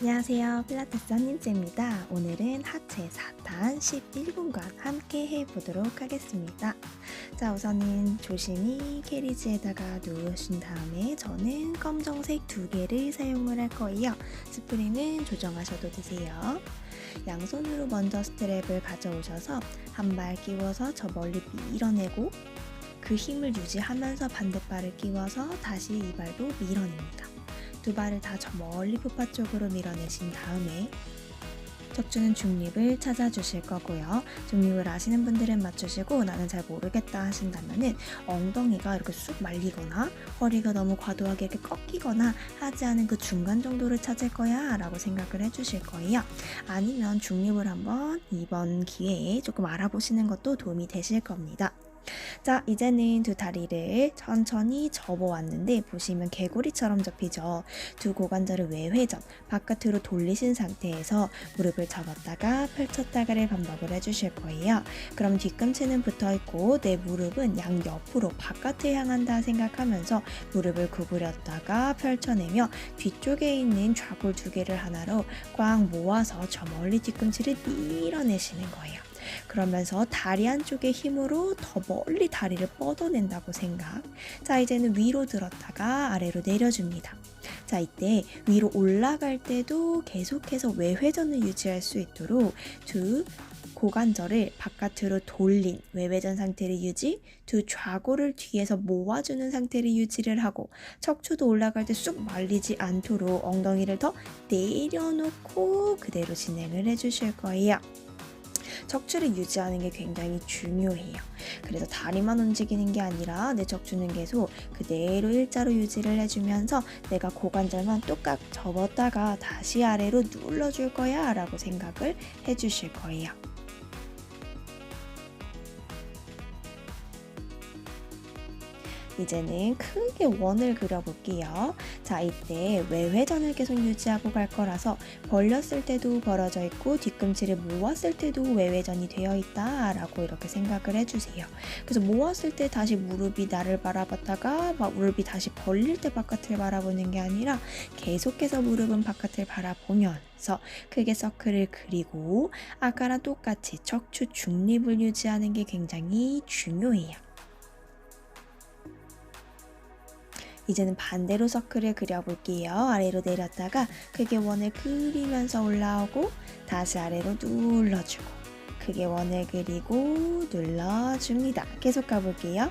안녕하세요. 필라테스 한님째입니다. 오늘은 하체 4탄 11분간 함께 해보도록 하겠습니다. 자, 우선은 조심히 캐리지에다가 누우신 다음에 저는 검정색 두 개를 사용을 할 거예요. 스프링은 조정하셔도 되세요. 양손으로 먼저 스트랩을 가져오셔서 한 발 끼워서 저 멀리 밀어내고 그 힘을 유지하면서 반대발을 끼워서 다시 이 발도 밀어냅니다. 두 발을 다 저 멀리 푸파 쪽으로 밀어내신 다음에 척추는 중립을 찾아주실 거고요. 중립을 아시는 분들은 맞추시고 나는 잘 모르겠다 하신다면은 엉덩이가 이렇게 쑥 말리거나 허리가 너무 과도하게 이렇게 꺾이거나 하지 않은 그 중간 정도를 찾을 거야 라고 생각을 해주실 거예요. 아니면 중립을 한번 이번 기회에 조금 알아보시는 것도 도움이 되실 겁니다. 자, 이제는 두 다리를 천천히 접어왔는데 보시면 개구리처럼 접히죠. 두 고관절을 외회전, 바깥으로 돌리신 상태에서 무릎을 접었다가 펼쳤다가를 반복을 해주실 거예요. 그럼 뒤꿈치는 붙어있고 내 무릎은 양옆으로 바깥을 향한다 생각하면서 무릎을 구부렸다가 펼쳐내며 뒤쪽에 있는 좌골 두 개를 하나로 꽉 모아서 저 멀리 뒤꿈치를 밀어내시는 거예요. 그러면서 다리 한쪽의 힘으로 더 멀리 다리를 뻗어낸다고 생각. 자, 이제는 위로 들었다가 아래로 내려줍니다. 자, 이때 위로 올라갈 때도 계속해서 외회전을 유지할 수 있도록 두 고관절을 바깥으로 돌린 외회전 상태를 유지, 두 좌골을 뒤에서 모아주는 상태를 유지를 하고 척추도 올라갈 때 쑥 말리지 않도록 엉덩이를 더 내려놓고 그대로 진행을 해주실 거예요. 척추를 유지하는 게 굉장히 중요해요. 그래서 다리만 움직이는 게 아니라 내 척추는 계속 그대로 일자로 유지를 해주면서 내가 고관절만 똑같 접었다가 다시 아래로 눌러줄 거야 라고 생각을 해주실 거예요. 이제는 크게 원을 그려볼게요. 자, 이때 외회전을 계속 유지하고 갈 거라서 벌렸을 때도 벌어져 있고 뒤꿈치를 모았을 때도 외회전이 되어 있다 라고 이렇게 생각을 해주세요. 그래서 모았을 때 다시 무릎이 나를 바라봤다가 막 무릎이 다시 벌릴 때 바깥을 바라보는 게 아니라 계속해서 무릎은 바깥을 바라보면서 크게 서클을 그리고 아까랑 똑같이 척추 중립을 유지하는 게 굉장히 중요해요. 이제는 반대로 서클을 그려볼게요. 아래로 내렸다가 크게 원을 그리면서 올라오고 다시 아래로 눌러주고 크게 원을 그리고 눌러줍니다. 계속 가볼게요.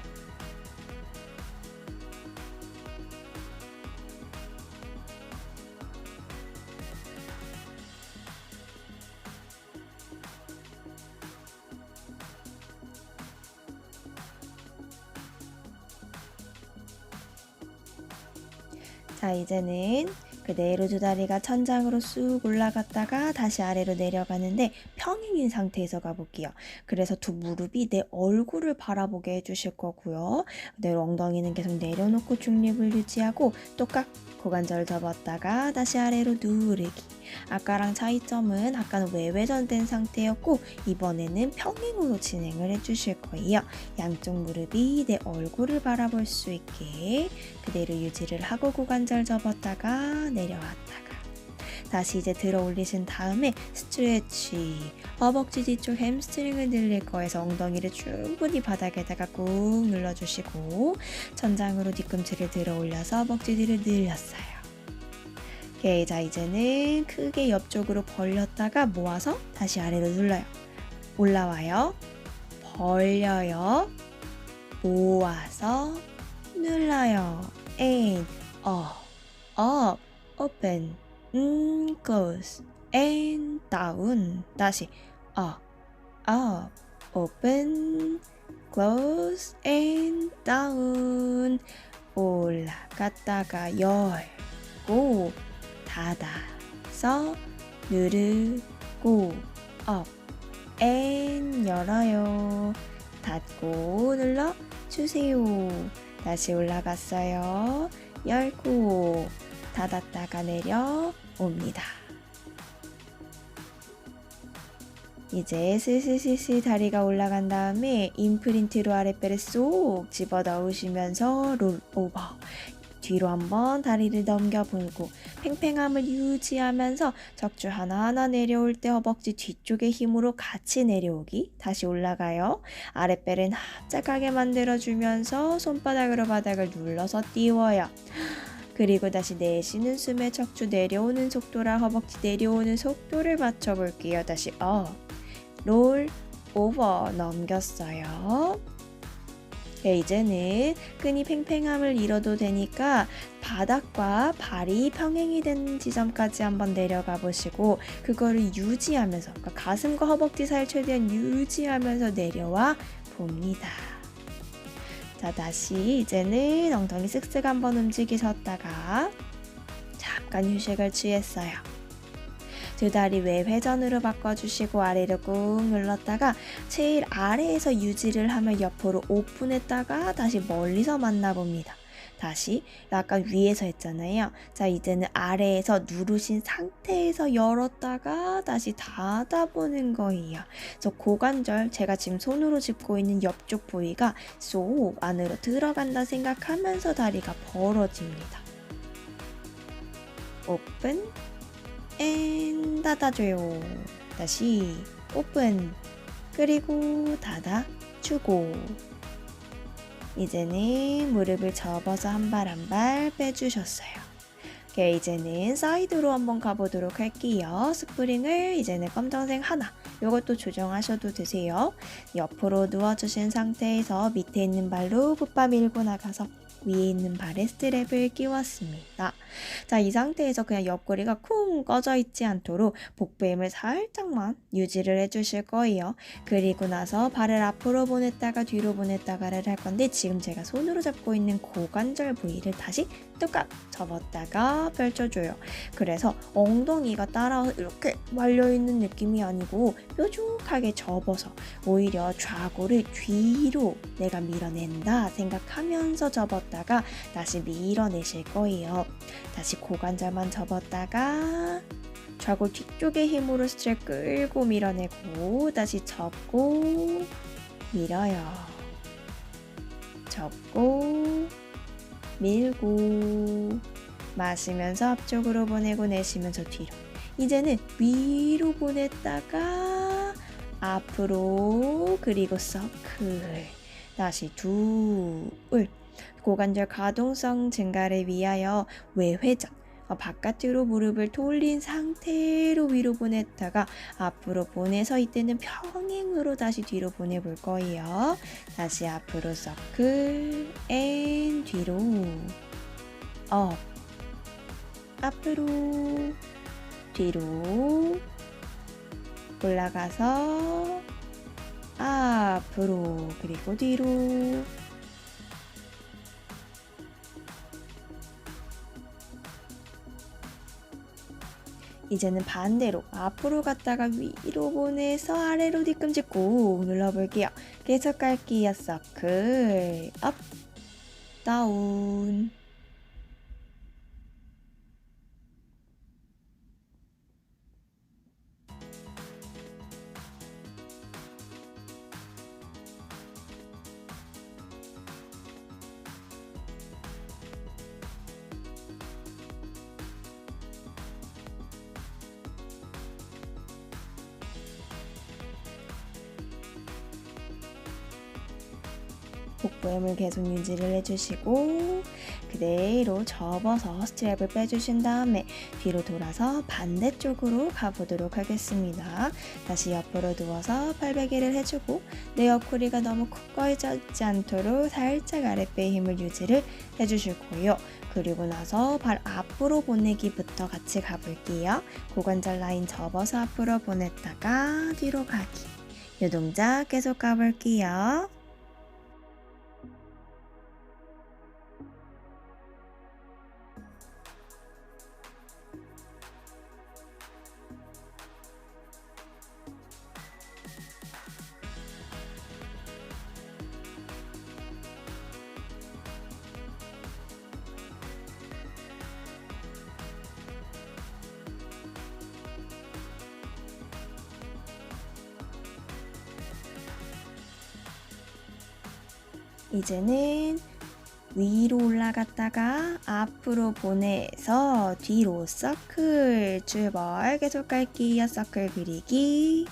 자, 이제는 그대로 두 다리가 천장으로 쑥 올라갔다가 다시 아래로 내려가는데 평행인 상태에서 가볼게요. 그래서 두 무릎이 내 얼굴을 바라보게 해주실 거고요. 내 엉덩이는 계속 내려놓고 중립을 유지하고 똑같 고관절 접었다가 다시 아래로 누르기. 아까랑 차이점은 아까는 외회전된 상태였고 이번에는 평행으로 진행을 해주실 거예요. 양쪽 무릎이 내 얼굴을 바라볼 수 있게 그대로 유지를 하고 고관절 접었다가 내려왔다가 다시 이제 들어 올리신 다음에 스트레치 허벅지 뒤쪽 햄스트링을 늘릴 거에서 엉덩이를 충분히 바닥에다가 꾹 눌러주시고 천장으로 뒤꿈치를 들어 올려서 허벅지 뒤를 늘렸어요. 오케이, 자 이제는 크게 옆쪽으로 벌렸다가 모아서 다시 아래로 눌러요. 올라와요. 벌려요. 모아서 눌러요. and up, up, open, 음, close, and down. 다시 up, up, open, close, and down. 올라갔다가 열고 닫아 서 누르고 업, 앤 열어요. 닫고 눌러 주세요. 다시 올라갔어요. 열고 닫았다가 내려 옵니다. 이제 슬슬슬슬 다리가 올라간 다음에 임프린트로 아랫배를 쏙 집어 넣으시면서 롤 오버 뒤로 한번 다리를 넘겨보고 팽팽함을 유지하면서 척추 하나하나 내려올 때 허벅지 뒤쪽의 힘으로 같이 내려오기. 다시 올라가요. 아랫배를 납작하게 만들어주면서 손바닥으로 바닥을 눌러서 띄워요. 그리고 다시 내쉬는 숨에 척추 내려오는 속도랑 허벅지 내려오는 속도를 맞춰볼게요. 다시 업, 롤, 오버 넘겼어요. 네, 이제는 끈이 팽팽함을 잃어도 되니까 바닥과 발이 평행이 된 지점까지 한번 내려가 보시고 그거를 유지하면서 그러니까 가슴과 허벅지 사이를 최대한 유지하면서 내려와 봅니다. 자, 다시 이제는 엉덩이 쓱쓱 한번 움직이셨다가 잠깐 휴식을 취했어요. 두 다리 외 회전으로 바꿔주시고 아래로 꾹 눌렀다가 제일 아래에서 유지를 하며 옆으로 오픈했다가 다시 멀리서 만나봅니다. 다시 약간 위에서 했잖아요. 자 이제는 아래에서 누르신 상태에서 열었다가 다시 닫아보는 거예요. 그래서 고관절 제가 지금 손으로 짚고 있는 옆쪽 부위가 쏙 안으로 들어간다 생각하면서 다리가 벌어집니다. 오픈 앤 닫아줘요. 다시 오픈 그리고 닫아 주고 이제는 무릎을 접어서 한 발 한 발 빼주셨어요. 오케이, 이제는 사이드로 한번 가보도록 할게요. 스프링을 이제는 검정색 하나 이것도 조정하셔도 되세요. 옆으로 누워주신 상태에서 밑에 있는 발로 붓바 밀고 나가서 위에 있는 발에 스트랩을 끼웠습니다. 자, 이 상태에서 그냥 옆구리가 쿵 꺼져 있지 않도록 복부 힘을 살짝만 유지를 해주실 거예요. 그리고 나서 발을 앞으로 보냈다가 뒤로 보냈다가를 할 건데 지금 제가 손으로 잡고 있는 고관절 부위를 다시 뚝딱 접었다가 펼쳐줘요. 그래서 엉덩이가 따라서 이렇게 말려있는 느낌이 아니고 뾰족하게 접어서 오히려 좌골을 뒤로 내가 밀어낸다 생각하면서 접었다가 다시 밀어내실 거예요. 다시 고관절만 접었다가 좌골 뒤쪽의 힘으로 스트랩 끌고 밀어내고 다시 접고 밀어요. 접고 밀고 마시면서 앞쪽으로 보내고 내쉬면서 뒤로. 이제는 위로 보냈다가 앞으로 그리고 서클. 다시 둘. 고관절 가동성 증가를 위하여 외회전. 어, 바깥으로 무릎을 돌린 상태로 위로 보냈다가 앞으로 보내서 이때는 평행으로 다시 뒤로 보내볼 거예요. 다시 앞으로 서클 앤 뒤로. 업 앞으로 뒤로. 올라가서 앞으로 그리고 뒤로 이제는 반대로 앞으로 갔다가 위로 보내서 아래로 뒤꿈치 꾹 눌러볼게요. 계속 갈게요. 서클 업 다운 복부 힘을 계속 유지를 해주시고 그대로 접어서 스트랩을 빼주신 다음에 뒤로 돌아서 반대쪽으로 가보도록 하겠습니다. 다시 옆으로 누워서 팔베개를 해주고 내 옆구리가 너무 쿡 꺼져 있지 않도록 살짝 아랫배의 힘을 유지를 해주실 거예요. 그리고 나서 발 앞으로 보내기부터 같이 가볼게요. 고관절 라인 접어서 앞으로 보냈다가 뒤로 가기. 이 동작 계속 가볼게요. 이제는 위로 올라갔다가 앞으로 보내서 뒤로 서클 출발 계속 갈게요. 서클 그리기.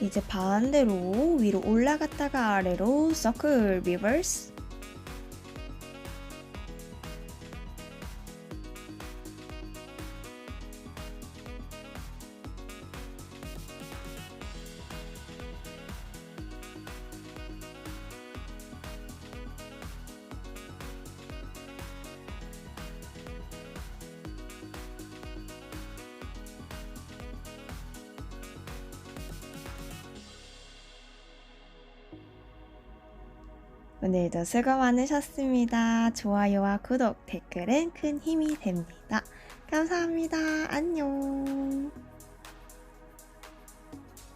이제 반대로 위로 올라갔다가 아래로 서클 리버스 오늘도 수고 많으셨습니다. 좋아요와 구독, 댓글은 큰 힘이 됩니다. 감사합니다. 안녕.